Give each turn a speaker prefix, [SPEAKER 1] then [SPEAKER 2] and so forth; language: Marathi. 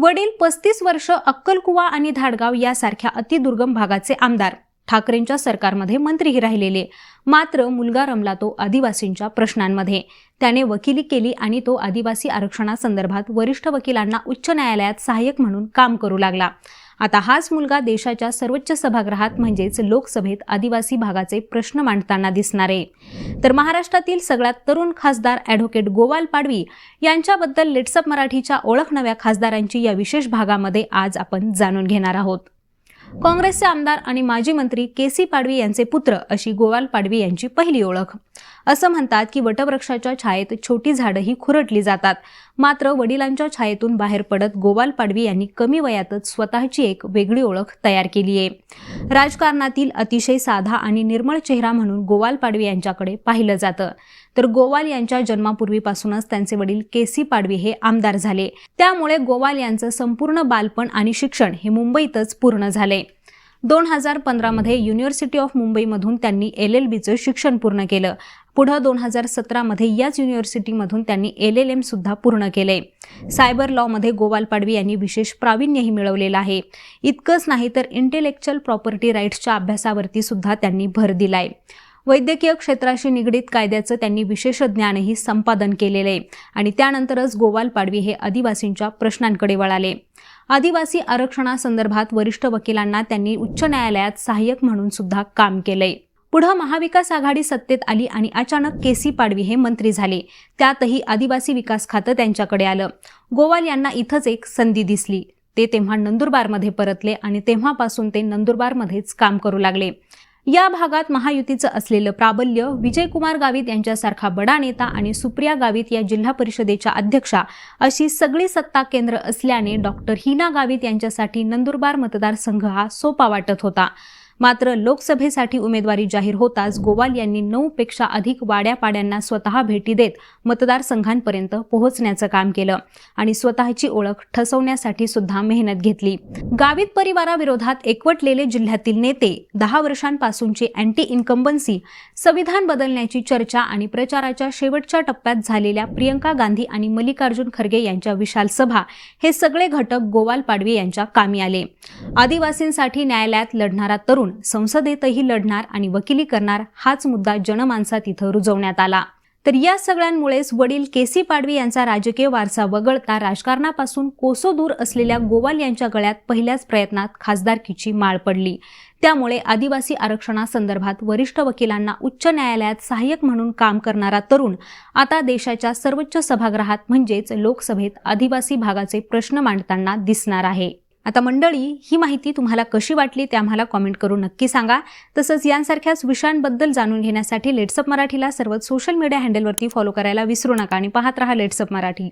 [SPEAKER 1] वडील पस्तीस वर्ष अक्कलकुवा आणि धाडगाव यासारख्या अतिदुर्गम भागाचे आमदार. ठाकरेंच्या सरकारमध्ये मंत्रीही राहिलेले. मात्र मुलगा रमला तो आदिवासींच्या प्रश्नांमध्ये. त्याने वकिली केली आणि तो आदिवासी आरक्षणासंदर्भात वरिष्ठ वकिलांना उच्च न्यायालयात सहाय्यक म्हणून काम करू लागला. आता हाच मुलगा देशाच्या सर्वोच्च सभागृहात म्हणजेच लोकसभेत आदिवासी भागाचे प्रश्न मांडताना दिसणार आहे. तर महाराष्ट्रातील सगळ्यात तरुण खासदार ॲडव्होकेट गोवाल पाडवी यांच्याबद्दल लेट्सअप मराठीच्या ओळख नव्या खासदारांची या विशेष भागामध्ये आज आपण जाणून घेणार आहोत. काँग्रेसचे आमदार आणि माजी मंत्री के सी पाडवी यांचे पुत्र अशी गोवाल पाडवी यांची पहिली ओळख. असं म्हणतात की वटवृक्षाच्या छायेत छोटी झाडंही खुरटली जातात. मात्र वडिलांच्या छायेतून बाहेर पडत गोवाल पाडवी यांनी कमी वयातच स्वतःची एक वेगळी ओळख तयार केली आहे. राजकारणातील अतिशय साधा आणि निर्मळ चेहरा म्हणून गोवाल पाडवी यांच्याकडे पाहिलं जातं. तर गोवाल यांच्या जन्मापूर्वीपासूनच त्यांचे वडील के सी पाडवी हे आमदार झाले. त्यामुळे गोवाल यांचं संपूर्ण बालपण आणि शिक्षण हे मुंबईतच पूर्ण झाले. दोन हजार पंधरामध्ये युनिव्हर्सिटी ऑफ मुंबईमधून त्यांनी एल एल बीचं शिक्षण पूर्ण केलं. पुढं दोन हजार सतरामध्ये याच युनिव्हर्सिटीमधून त्यांनी एल एल एम सुद्धा पूर्ण केले. सायबर लॉमध्ये गोवाल पाडवी यांनी विशेष प्रावीण्यही मिळवलेलं आहे. इतकंच नाही तर इंटेलेक्च्युअल प्रॉपर्टी राईट्सच्या अभ्यासावरती सुद्धा त्यांनी भर दिलाय. वैद्यकीय क्षेत्राशी निगडीत कायद्याचं त्यांनी विशेष ज्ञानही संपादन केलेलं आहे. आणि त्यानंतरच गोवाल पाडवी हे आदिवासींच्या प्रश्नांकडे वळाले. आदिवासी आरक्षणासंदर्भात वरिष्ठ वकिलांना त्यांनी उच्च न्यायालयात सहाय्यक म्हणून सुद्धा काम केलंय. पुढं महाविकास आघाडी सत्तेत आली आणि अचानक के सी पाडवी हे मंत्री झाले. त्यातही आदिवासी विकास खातं त्यांच्याकडे आलं. गोवाल यांना इथंच एक संधी दिसली. ते तेव्हा नंदुरबारमध्ये परतले आणि तेव्हापासून ते नंदुरबारमध्येच काम करू लागले. या भागात महायुतीचं असलेलं प्राबल्य विजयकुमार गावित यांच्यासारखा बडा नेता आणि सुप्रिया गावित या जिल्हा परिषदेच्या अध्यक्षा अशी सगळी सत्ता केंद्र असल्याने डॉक्टर हिना गावित यांच्यासाठी नंदुरबार मतदारसंघ हा सोपा वाटत होता. मात्र लोकसभेसाठी उमेदवारी जाहीर होताच गोवाल यांनी नऊ पेक्षा अधिक वाड्यापाड्यांना स्वतः भेटी देत मतदारसंघांपर्यंत पोहोचण्याचं काम केलं आणि स्वतःची ओळख ठसवण्यासाठी सुद्धा मेहनत घेतली. गावित परिवाराविरोधात एकवटलेले जिल्ह्यातील नेते दहा वर्षांपासूनची अँटी इन्कम्बन्सी संविधान बदलण्याची चर्चा आणि प्रचाराच्या शेवटच्या टप्प्यात झालेल्या प्रियंका गांधी आणि मल्लिकार्जुन खरगे यांच्या विशाल सभा हे सगळे घटक गोवाल पाडवी यांच्या कामी आले. आदिवासींसाठी न्यायालयात लढणारा तरुण संसदेतही लढणार आणि वकिली करणार हाच मुद्दा जनमानसात इथं रुजवण्यात आला. तर या सगळ्यांमुळेच वडील के सी पाडवी यांचा राजकीय वारसा वगळता राजकारणापासून कोसो दूर असलेल्या गोवाल यांच्या गळ्यात पहिल्याच प्रयत्नात खासदारकीची माळ पडली. त्यामुळे आदिवासी आरक्षणासंदर्भात वरिष्ठ वकिलांना उच्च न्यायालयात सहाय्यक म्हणून काम करणारा तरुण आता देशाच्या सर्वोच्च सभागृहात म्हणजेच लोकसभेत आदिवासी भागाचे प्रश्न मांडताना दिसणार आहे. आता मंडळी ही माहिती तुम्हाला कशी वाटली ते आम्हाला कॉमेंट करून नक्की सांगा. तसंच यांसारख्याच विषयांबद्दल जाणून घेण्यासाठी लेट्सअप मराठीला सर्वच सोशल मीडिया हँडलवरती फॉलो करायला विसरू नका आणि पाहत रहा लेट्सअप मराठी.